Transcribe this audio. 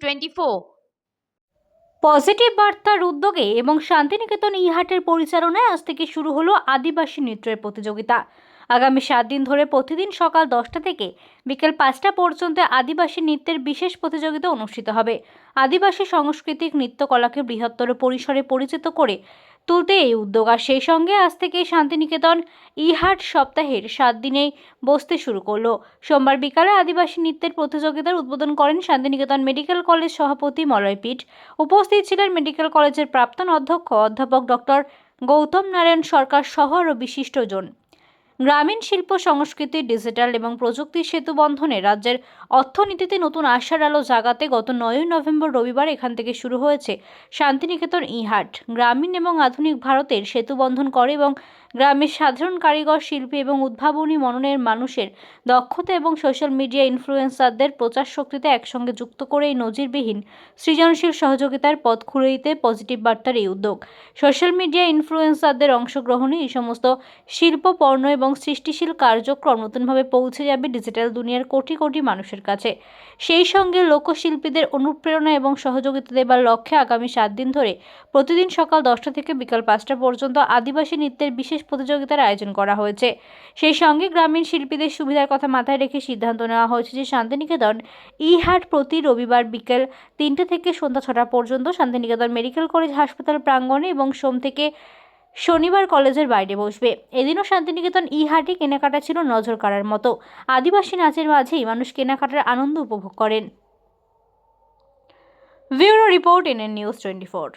Twenty four positive বার্তার উদ্যোগে এবং শান্তিনিকেতন ইহাটের পরিচালনায় আজ থেকে শুরু হলো আদিবাসী নৃত্যের প্রতিযোগিতা। আগামী সাত দিন ধরে প্রতিদিন সকাল দশটা থেকে বিকেল পাঁচটা পর্যন্ত আদিবাসী নৃত্যের বিশেষ প্রতিযোগিতা অনুষ্ঠিত হবে। আদিবাসী সাংস্কৃতিক নৃত্যকলাকে বৃহত্তর পরিসরে পরিচিত করে তুলতে এই উদ্যোগ, আর সেই সঙ্গে আজ থেকে শান্তিনিকেতন ইহাট সপ্তাহের সাত দিনে বসতে শুরু করল। সোমবার বিকালে আদিবাসী নৃত্যের প্রতিযোগিতার উদ্বোধন করেন শান্তিনিকেতন মেডিকেল কলেজ সভাপতি মলয়পীঠ। উপস্থিত ছিলেন মেডিকেল কলেজের প্রাক্তন অধ্যক্ষ অধ্যাপক ডক্টর গৌতম নারায়ণ সরকার সহ আরও বিশিষ্টজন। গ্রামীণ শিল্প, সংস্কৃতি, ডিজিটাল এবং প্রযুক্তির সেতু বন্ধনে রাজ্যের অর্থনীতিতে নতুন আশার আলো জাগাতে গত নয়ই নভেম্বর রবিবার এখান থেকে শুরু হয়েছে শান্তিনিকেতন ইহাট। গ্রামীণ এবং আধুনিক ভারতের সেতু বন্ধন করে এবং গ্রামের সাধারণ কারিগর, শিল্পী এবং উদ্ভাবনী মননের মানুষের দক্ষতা এবং সোশ্যাল মিডিয়া ইনফ্লুয়েন্সারদের প্রচার শক্তিতে একসঙ্গে যুক্ত করে এই নজিরবিহীন সৃজনশীল সহযোগিতার পথ খুলে দিতে পজিটিভ বার্তার এই উদ্যোগ। সোশ্যাল মিডিয়া ইনফ্লুয়েন্সারদের অংশগ্রহণে এই সমস্ত শিল্প, পণ্য এবং সৃষ্টিশীল কার্যক্রম নতুনভাবে পৌঁছে যাবে ডিজিটাল দুনিয়ার কোটি কোটি মানুষের কাছে। সেই সঙ্গে লোকশিল্পীদের অনুপ্রেরণা এবং সহযোগিতা দেবার লক্ষ্যে আগামী সাত দিন ধরে প্রতিদিন সকাল দশটা থেকে বিকাল পাঁচটা পর্যন্ত আদিবাসী নৃত্যের বিশেষ প্রতিযোগিতার আয়োজন করা হয়েছে। সেই সঙ্গে গ্রামীণ শিল্পীদের সুবিধার কথা মাথায় রেখে সিদ্ধান্ত নেওয়া হয়েছে যে শান্তিনিকেতন ইহাট প্রতি রবিবার বিকেল তিনটে থেকে সন্ধ্যা ছটা পর্যন্ত শান্তিনিকেতন মেডিকেল কলেজ হাসপাতাল প্রাঙ্গণে এবং সোম থেকে শনিবার কলেজের বাইরে বসবে। এদিনও শান্তিনিকেতন ইহাটে কেনাকাটা ছিল নজর কাড়ার মতো। আদিবাসী নাচের মাঝেই মানুষ কেনাকাটার আনন্দ উপভোগ করেন। Bureau report N news twenty four.